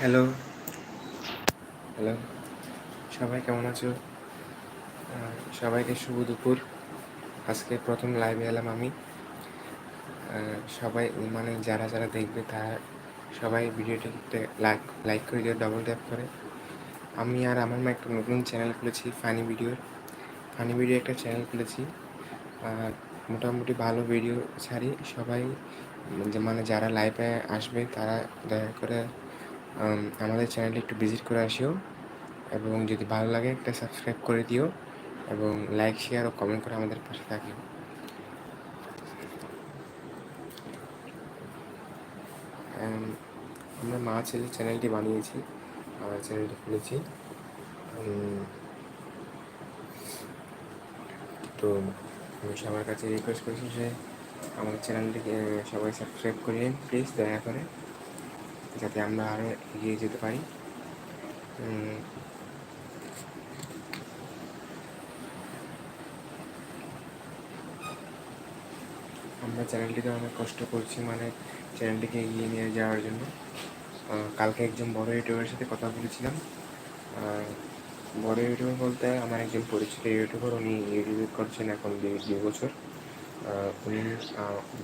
Hello hello সবাই কেমন আছো? সবাইকে শুভ দুপুর। আজকে প্রথম লাইভে এলাম আমি। সবাই মানে যারা যারা দেখবে তারা সবাই ভিডিওটিতে লাইক লাইক করে দিয়ে ডবল ট্যাপ করে। আমি আর আমার মা একটা নতুন চ্যানেল খুলেছি ফানি ভিডিওর ফানি ভিডিও একটা চ্যানেল খুলেছি। আর মোটামুটি ভালো ভিডিও ছাড়ি। সবাই মানে যারা লাইভে আসবে তারা দয়া করে আমাদের চ্যানেলটি একটু ভিজিট করে আসিও এবং যদি ভালো লাগে একটা সাবস্ক্রাইব করে দিও এবং লাইক, শেয়ার ও কমেন্ট করে আমাদের পাশে থাকিও। আমরা মা ছেলে চ্যানেলটি বানিয়েছি চ্যানেলটি খুলেছি। তো সবার কাছে রিকোয়েস্ট করছি যে আমার চ্যানেলটিকে সবাই সাবস্ক্রাইব করিয়ে প্লিজ দয়া করে। যাতে আমরা আরও এগিয়ে যেতে পারি। আমরা চ্যানেলটিতে অনেক কষ্ট করছি মানে চ্যানেলটিকে এগিয়ে নিয়ে যাওয়ার জন্য। কালকে একজন বড় ইউটিউবের সাথে কথা বলেছিলাম। বড় ইউটিউবার বলতে আমার একজন পরিচিত ইউটিউবার, উনি ইউটিউব করছেন এখন দুই বছর। উনি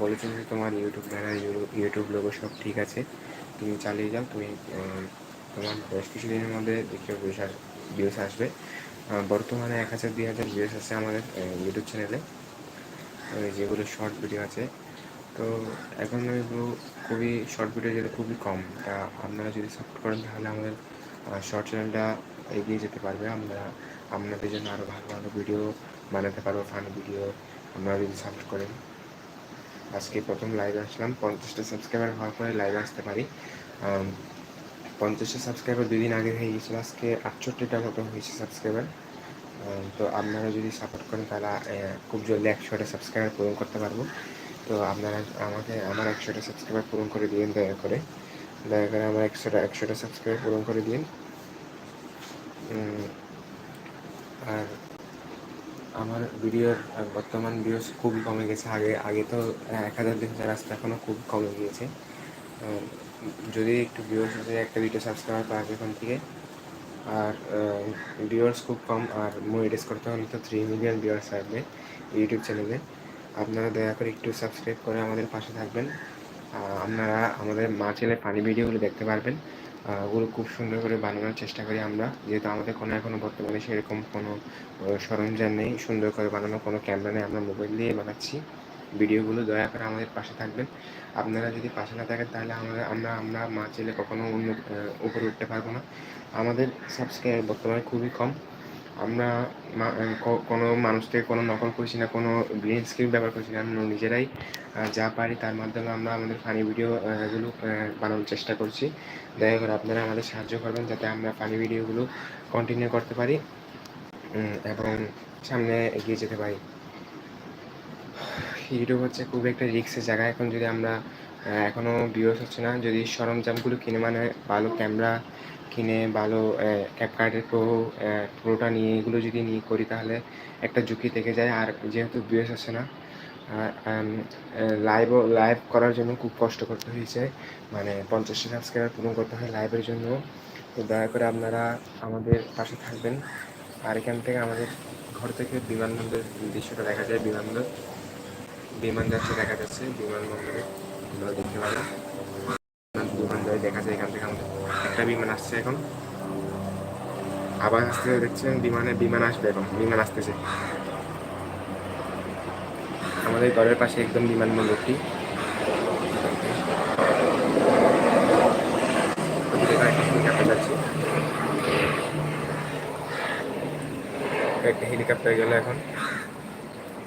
বলেছেন যে তোমার ইউটিউব ব্যানার ইউটিউব লোগো সব ঠিক আছে। তুমি চালিয়ে যাও, তুমি তোমার বেশ কিছুদিনের মধ্যে দেখতে ভিউস ভিউস আসবে। বর্তমানে এক হাজার, দুই হাজার ভিউস আছে আমাদের ইউটিউব চ্যানেলে যেগুলো শর্ট ভিডিও আছে। তো এখন খুবই শর্ট ভিডিও যেটা খুবই কম, তা আপনারা যদি সাপোর্ট করেন তাহলে আমাদের শর্ট চ্যানেলটা এগিয়ে যেতে পারবে। আমরা, আপনাদের জন্য আরও ভালো ভালো ভিডিও বানাতে পারব ফান ভিডিও আপনারা যদি সাপোর্ট করেন। আজকে প্রথম লাইভে আসলাম। পঞ্চাশটা সাবস্ক্রাইবার হওয়ার পরে লাইভে আসতে পারি। পঞ্চাশটা সাবস্ক্রাইবার দুই দিন আগে হয়ে গেছিল। আজকে আটষট্টিটা মতো হয়েছে সাবস্ক্রাইবার তো আপনারা যদি সাপোর্ট করেন, তাহলে খুব জলদি একশোটা সাবস্ক্রাইবার পূরণ করতে পারব। তো আপনারা আমাকে, আমার একশোটা সাবস্ক্রাইবার পূরণ করে দিন দয়া করে। দয়া করে আমার একশোটা একশোটা সাবস্ক্রাইবার পূরণ করে দিন। আর আমার ভিডিওর বর্তমান ভিউস খুবই কমে গেছে। আগে আগে তো এক হাজার দুই হাজার আসতে এখনও খুব কমে গিয়েছে। যদি একটু ভিউস হচ্ছে একটা দুইটা সাবস্ক্রাইবার পাওয়া এখান থেকে। আর ভিউয়ার্স খুব কম, আর মনিটাইজ করতে হলে তো থ্রি মিলিয়ন ভিউয়ার্স আসবে ইউটিউব চ্যানেলে আপনারা দয়া করে একটু সাবস্ক্রাইব করে আমাদের পাশে থাকবেন। আপনারা আমাদের মা ছেলে পানি ভিডিওগুলো দেখতে পারবেন। ওগুলো খুব সুন্দর করে বানানোর চেষ্টা করি আমরা। যেহেতু আমাদের কোনো এখনও বর্তমানে সেরকম কোনো সরঞ্জাম নেই, সুন্দর করে বানানো কোনো ক্যামেরা নেই, আমরা মোবাইল দিয়ে বানাচ্ছি। ভিডিওগুলো দয়া করে আমাদের পাশে থাকবেন। আপনারা যদি পাশে না থাকেন, তাহলে আমরা আমরা আমরা মা ছেলে কখনো অন্য উপরে উঠতে পারব না। আমাদের সাবস্ক্রাইব বর্তমানে খুবই কম। আমরা কোনো মানুষ থেকে কোনো নকল করছি না, কোনো গ্রিন স্ক্রিন ব্যবহার করছি না, আমরা নিজেরাই যা পারি তার মাধ্যমে আমরা আমাদের ফানি ভিডিওগুলো বানানোর চেষ্টা করছি। দয়া করে আপনারা আমাদের সাহায্য করবেন যাতে আমরা ফানি ভিডিওগুলো কন্টিনিউ করতে পারি। এবং সামনে এগিয়ে যেতে পারি। ইউটিউব হচ্ছে খুব একটা রিক্সের জায়গা। এখন যদি আমরা এখনও ভিউস হচ্ছে না, যদি সরঞ্জামগুলো কিনে মানে ভালো ক্যামেরা কিনে ভালো ক্যাপকার্টের প্রো প্রোটা নিয়ে এগুলো যদি নিয়ে করি তাহলে একটা ঝুঁকি থেকে যায়। আর যেহেতু ভিউস আসে না লাইভও লাইভ করার জন্য খুব কষ্ট করতে হয়েছে। মানে পঞ্চাশটা সাবস্ক্রাইবার পূরণ করতে হয় লাইভের জন্য। তো দয়া করে আপনারা আমাদের পাশে থাকবেন। আর এখান থেকে আমাদের ঘর থেকে বিমানবন্দরের দৃশ্যটা দেখা যায়। বিমানবন্দর, বিমান যাচ্ছে দেখা যাচ্ছে। বিমানবন্দরে দেখতে পাবেন। বিমানবন্দরে দেখা যায় এখান থেকে। একটা বিমান আসছে এখন। আবার আসতে দেখছেন, বিমানে বিমান আসবে এখন, বিমান আসতেছে। আমাদের ঘরের পাশে একদম বিমানবন্দরটি একটা হেলিকপ্টার গেল এখন।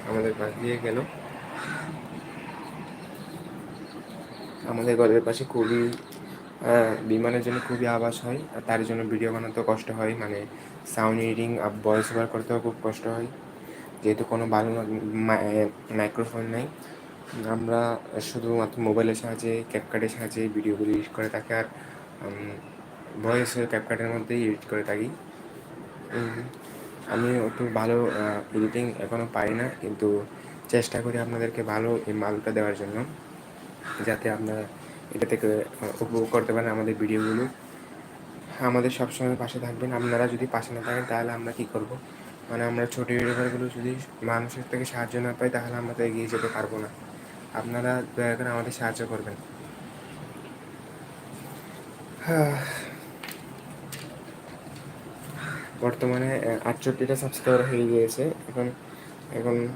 আমাদের পাশ দিয়ে গেল। আমাদের ঘরের পাশে খুবই বিমানের জন্য খুবই আওয়াজ হয় আর তার জন্য ভিডিও বানাতেও কষ্ট হয় মানে সাউন্ড এডিটিং ভয়েস ওভার করতেও খুব কষ্ট হয়। যেহেতু কোনো ভালো মাইক্রোফোন নেই। আমরা শুধুমাত্র মোবাইলের সাহায্যে ক্যাপকার্টের সাহায্যে ভিডিওগুলো এডিট করে থাকি আর ভয়েস ক্যাপকার্টের মধ্যেই এডিট করে থাকি। আমি একটু ভালো এডিটিং এখনও পারি না, কিন্তু চেষ্টা করি আপনাদেরকে ভালো এই মালটা দেওয়ার জন্য। যাতে আপনারা এটা থেকে উপভোগ করতে পারেন আমাদের ভিডিওগুলো। আমাদের সবসময় পাশে থাকবেন। আপনারা যদি পাশে না থাকেন, তাহলে আমরা কী করব? মানে আমরা ছোটো ইউটিউবারগুলো যদি মানুষের থেকে সাহায্য না পাই, তাহলে আমরা তো এগিয়ে যেতে পারব না। আপনারা দয়া করে আমাদের সাহায্য করবেন। বর্তমানে আটষট্টিটা সাবস্ক্রাইবার হয়ে গিয়েছে। এখন এখন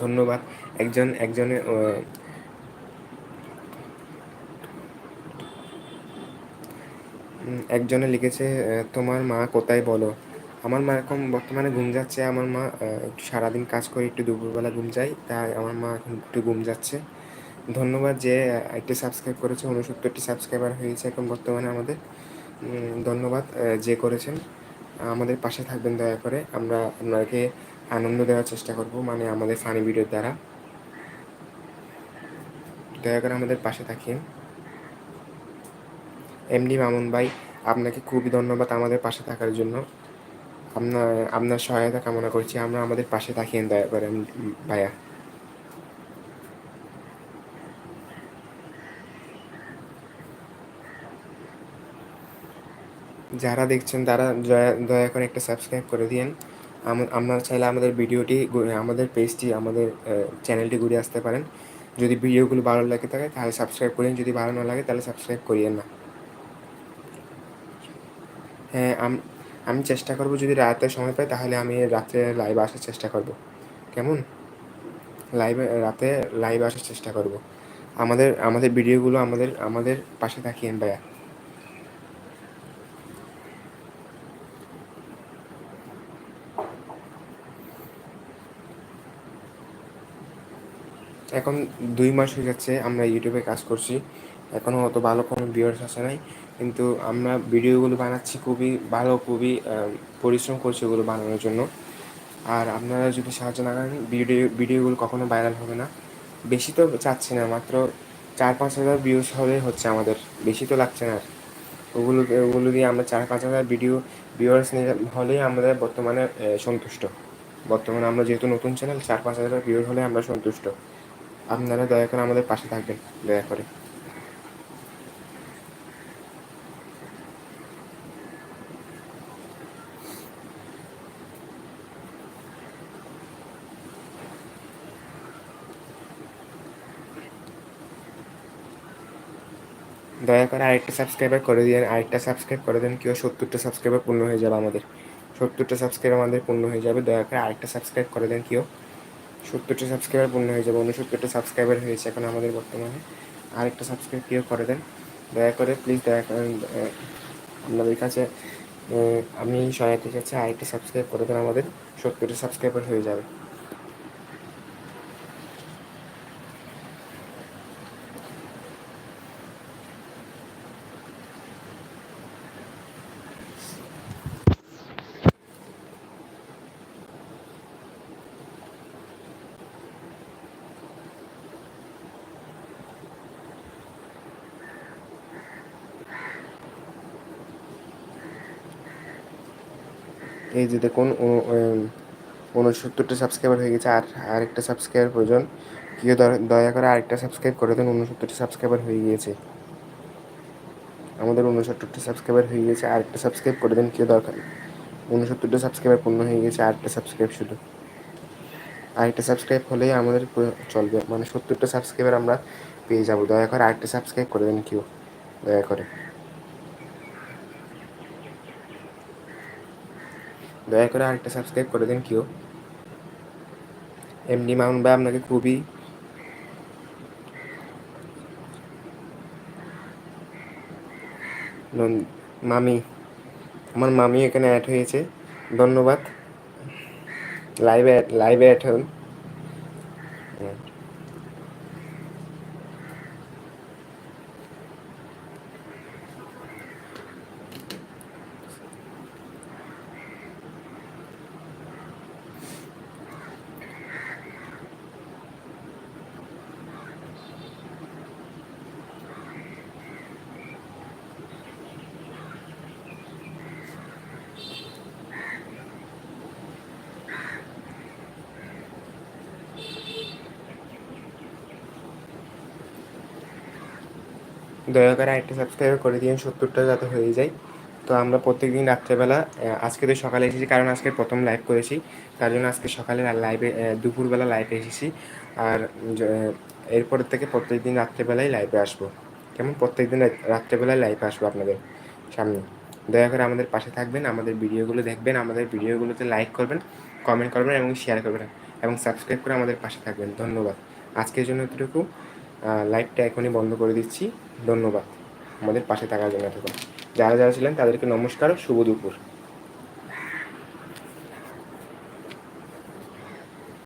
ধন্যবাদ। একজন একজনে একজনে লিখেছে তোমার মা কোথায় বলো? আমার মা এখন বর্তমানে ঘুম যাচ্ছে, আমার মা একটু সারাদিন কাজ করে একটু দুপুরবেলা ঘুম যায় তাই আমার মা এখন একটু ঘুম যাচ্ছে। ধন্যবাদ যে একটি সাবস্ক্রাইব করেছে উনসত্তরটি সাবস্ক্রাইবার হয়েছে এখন বর্তমানে আমাদের। ধন্যবাদ যে করেছেন। আমাদের পাশে থাকবেন দয়া করে। আমরা, আপনাকে আনন্দ দেওয়ার চেষ্টা করব মানে আমাদের ফানি ভিডিওর দ্বারা। দয়া করে আমাদের পাশে থাকিন। এমডি মামুন ভাই, আপনাকে খুবই ধন্যবাদ আমাদের পাশে থাকার জন্য। আপনার আপনার সহায়তা কামনা করছি, আমরা আমাদের পাশে থাকিয়েন দয়া করে ভাইয়া। যারা দেখছেন তারা দয়া করে একটা সাবস্ক্রাইব করে দিন আপনারা চাইলে আমাদের ভিডিওটি আমাদের পেজটি আমাদের চ্যানেলটি ঘুরে আসতে পারেন। যদি ভিডিওগুলো ভালো লাগে থাকে, তাহলে সাবস্ক্রাইব করেন। যদি ভালো না লাগে, তাহলে সাবস্ক্রাইব করিয়েন না। হ্যাঁ আমি চেষ্টা করব যদি রাতে সময় পাই, তাহলে আমি রাত্রে লাইভ আসার চেষ্টা করব। কেমন? লাইভে রাতে লাইভ আসার চেষ্টা করব। আমাদের আমাদের ভিডিওগুলো আমাদের আমাদের পাশে থাকিয়েন ভাইয়া। এখন দুই মাস হয়ে যাচ্ছে আমরা ইউটিউবে কাজ করছি। এখনও অত ভালো কোনো ভিউয়ার্স আসে নাই। কিন্তু আমরা ভিডিওগুলো বানাচ্ছি খুবই ভালো, খুবই পরিশ্রম করছি ওগুলো বানানোর জন্য। আর আপনারা যদি সাহায্য না করেন ভিডিও ভিডিওগুলো কখনো ভাইরাল হবে না। বেশি তো চাচ্ছি না, মাত্র চার পাঁচ হাজার ভিউস হলে হচ্ছে আমাদের। বেশি তো লাগছে না ওগুলো ওগুলো দিয়ে আমরা চার পাঁচ হাজার ভিডিও ভিউয়ার্স হলেই আমাদের বর্তমানে সন্তুষ্ট। বর্তমানে আমরা যেহেতু নতুন চ্যানেল চার পাঁচ হাজার ভিউর হলে আমরা সন্তুষ্ট। আপনারা দয়া করে আমাদের পাশে থাকবেন, দয়া করে। দয়া করে আরেকটা সাবস্ক্রাইবার করে দিন আরেকটা সাবস্ক্রাইব করে দেন, কেউ সত্তরটা সাবস্ক্রাইবার পূর্ণ হয়ে যাবে আমাদের। সত্তরটা সাবস্ক্রাইব আমাদের পূর্ণ হয়ে যাবে, দয়া করে আরেকটা সাবস্ক্রাইব করে দেন, কেউ সত্তরটা সাবস্ক্রাইবার পূর্ণ হয়ে যাবে উনসত্তরটা সাবস্ক্রাইবার হয়েছে এখন আমাদের বর্তমানে। আরেকটা সাবস্ক্রাইব কেউ করে দেন। দয়া করে প্লিজ দয়া করেন আপনাদের কাছে আমি সহায়তা চাচ্ছি আরেকটা সাবস্ক্রাইব করে দেন আমাদের সত্তরটা সাবস্ক্রাইবার হয়ে যাবে। এই যে দেখুন উনসত্তরটা সাবস্ক্রাইবার হয়ে গেছে, আর আরেকটা সাবস্ক্রাইবার প্রয়োজন। কেউ দয়া করে আরেকটা সাবস্ক্রাইব করে দেন উনসত্তরটা সাবস্ক্রাইবার হয়ে গিয়েছে। আমাদের উনসত্তরটা সাবস্ক্রাইবার হয়ে গেছে, আরেকটা সাবস্ক্রাইব করে দেন, কেউ দরকার উনসত্তরটা সাবস্ক্রাইবার পূর্ণ হয়ে গেছে, আরেকটা সাবস্ক্রাইব শুধু। আরেকটা সাবস্ক্রাইব হলেই আমাদের চলবে। মানে সত্তরটা সাবস্ক্রাইবার আমরা পেয়ে যাব। দয়া করে আরেকটা সাবস্ক্রাইব করে দেন কেউ। দয়া করে। দয়া করে আরেকটা সাবস্ক্রাইব করে দিন কেউ। এমনি মাউন্ট ভাই আপনাকে খুবই মামি, আমার মামি এখানে অ্যাড হয়েছে। ধন্যবাদ। লাইভে লাইভে অ্যাড হন। দয়া করে আরেকটা সাবস্ক্রাইব করে দিন সত্তরটা যাতে হয়ে যায়। তো আমরা প্রত্যেক দিন রাত্রেবেলা আজকে তো সকালে এসেছি, কারণ আজকে প্রথম লাইভ করেছি। তার জন্য আজকে সকালে লাইভে দুপুরবেলা লাইভে এসেছি। আর এরপর থেকে প্রত্যেক দিন রাত্রেবেলায় লাইভে আসব। কেমন? প্রত্যেক দিন রাত্রেবেলায় লাইভে আসব আপনাদের সামনে। দয়া করে আমাদের পাশে থাকবেন, আমাদের ভিডিওগুলো দেখবেন, আমাদের ভিডিওগুলোতে লাইক করবেন কমেন্ট করবেন এবং শেয়ার করবেন। এবং সাবস্ক্রাইব করে আমাদের পাশে থাকবেন। ধন্যবাদ। আজকের জন্য এতটুকু। লাইভটা এখনই বন্ধ করে দিচ্ছি। ধন্যবাদ। আমাদের পাশে থাকার জন্য যারা যারা ছিলেন তাদেরকে নমস্কার শুভ দুপুর।